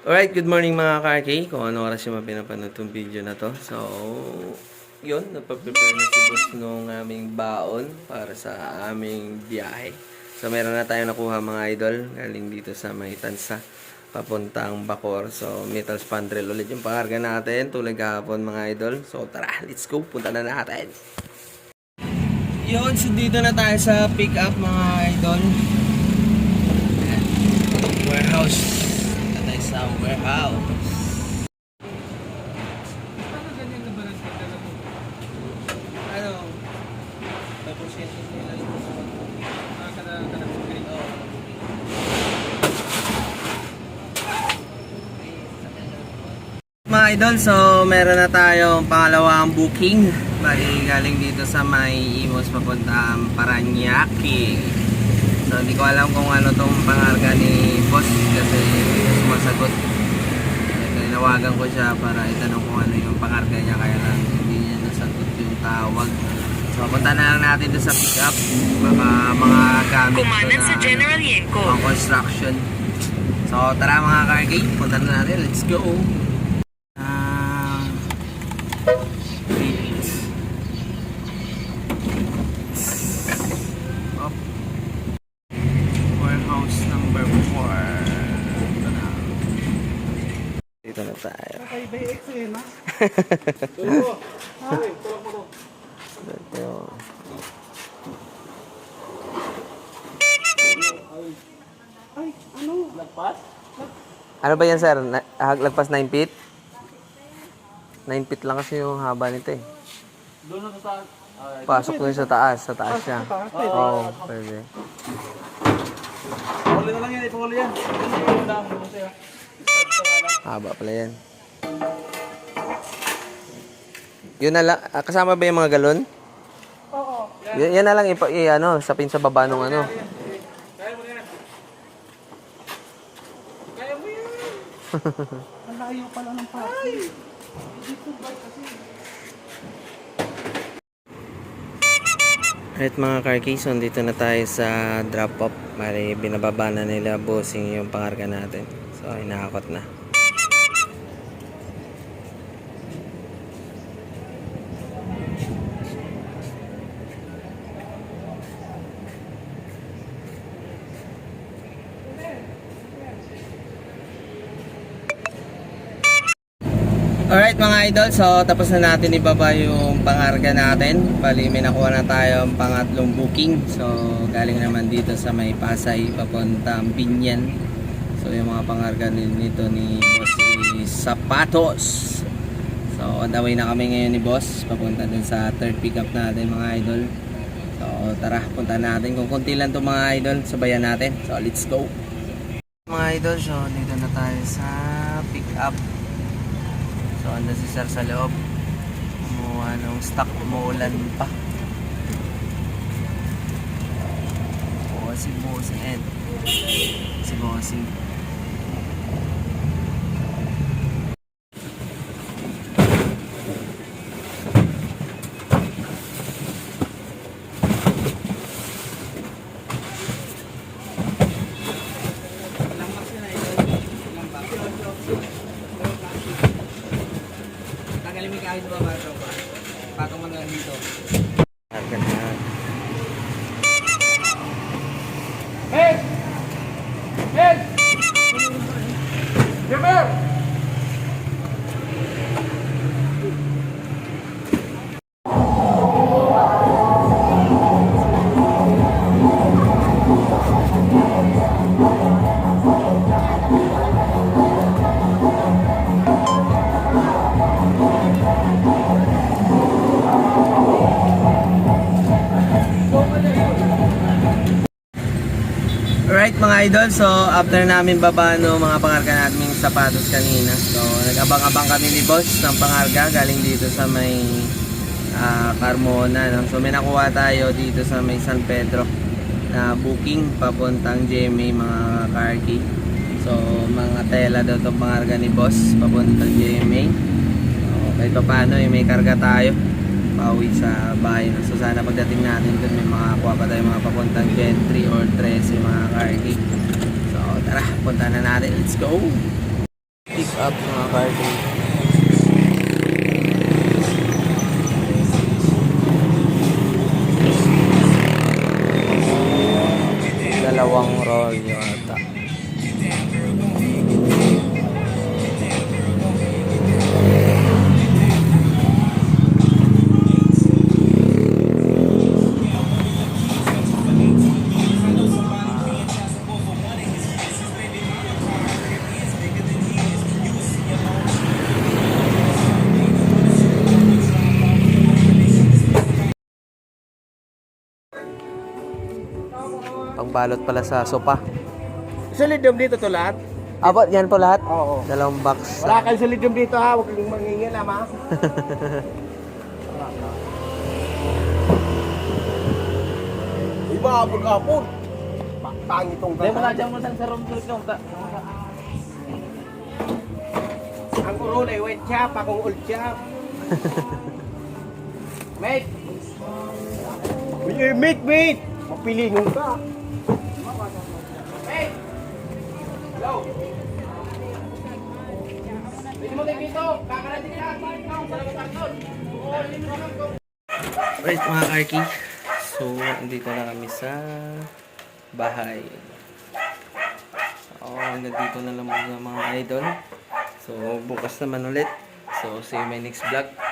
Alright, good morning mga ka-RK. Kung ano oras yung mapinapanood itong video na to. So, yun, nagpa-prepare na si boss nung aming baon para sa aming biyahe. So, meron na tayo nakuha mga idol. Galing dito sa may tansa. Papuntang Bacor. So, metal spandrel ulit yung pangarga natin. Tulad kahapon mga idol. So, tara, let's go. Punta na natin. Yun, so dito na tayo sa pick up mga idol. Warehouse. Warehouse. Ano? Tapos yun nila Mga idol, so meron na tayong pangalawang booking. Bali, galing dito sa may Imos papuntang Paranaque. So, hindi ko alam kung ano tong pangarga ni boss kasi sumasagot. Tinawagan ko siya para itanong kung ano yung pangarga niya kaya lang hindi niya nasagot yung tawag. So, punta na lang natin doon sa pick up. Baka mga gamit Kumanan na sa General Yenko. pang construction. So, tara mga kargay, punta na natin. Let's go! Ah, wait. Up. Warehouse number 4. Ito na. Dito na tayo. Ito. Ay, ano? Lagpas? Ano ba yan sir? Na, ah, lagpas 9 feet? 9 feet lang kasi yung haba nito eh. Doon na sa Ay, Pasok dun sa taas. Sa taas siya. Oo, pwede. Pahuli na lang yan, ipahuli yan. Yung dam, yung sa'yo. Haba pala yan. Yun na lang. ah, kasama ba yung mga galon? Oo. Y- yan na lang ipa, i, ano, sapin sa baba nung ano. Kaya mo yan. Kaya mo yan. Ang layo pala ng party. Dito ba kasi? Alright mga car keys, so dito na tayo sa drop off. Mali, binababa na nila bossing yung pangarga natin. So, inahakot na. Alright mga idol, so tapos na natin ibaba yung pangarga natin. Bali may nakuha na tayong pangatlong booking. So galing naman dito sa may Pasay papuntang Binyan. So yung mga pangarga ni- nito ni Boss is Sapatos. So on the way na kami ngayon ni Boss papunta dun sa third pickup natin mga idol. So tara, punta natin. Kung konti lang to mga idol, sabayan natin. So let's go. Mga idol, so dito na tayo sa pick up. So, ando si Sir sa loob. Kumuha ng stock, umuulan pa. Oo, si Bossing Ed. Si Bossing. Kahit ba ba ito ba? Patong man lang idol, so after namin baba no mga pangarga naming sapatos kanina. So nag-abang-abang kami ni boss ng pangarga galing dito sa may ah, Carmona. No? So may nakuha tayo dito sa may San Pedro na booking papuntang GMA mga car key. So mga tela daw itong pangarga ni boss papuntang GMA. So kahit pa paano eh, may karga tayo pauwi sa bahay. So sana pagdating natin dun may makakuha pa tayo mga papuntang Gentry or 13 mga car key. So tara, punta na natin. Let's go! up mga karting. Dalawang roll yata. Pangbalot pala sa sopa. Solidum dito to lahat? Abot yan po lahat? Oo. Dalawang box. Wala kang solidum dito ha, huwag kang mangingil ha, Iba, abog-abog. Pangit tong Hindi mo na dyan mo sa room tuloy ka. Ang urol ay wet chap, akong old chap. mate! Uy, mate, mate! Mapilingon ka. Mate! Hello? Pwede mo tayo dito, kakarating ka. Salamat doon. Alright mga karki. So, andito na kami sa bahay. Oo, hanggang dito na lang muna mga idol. So, bukas naman ulit. So, see you my next vlog.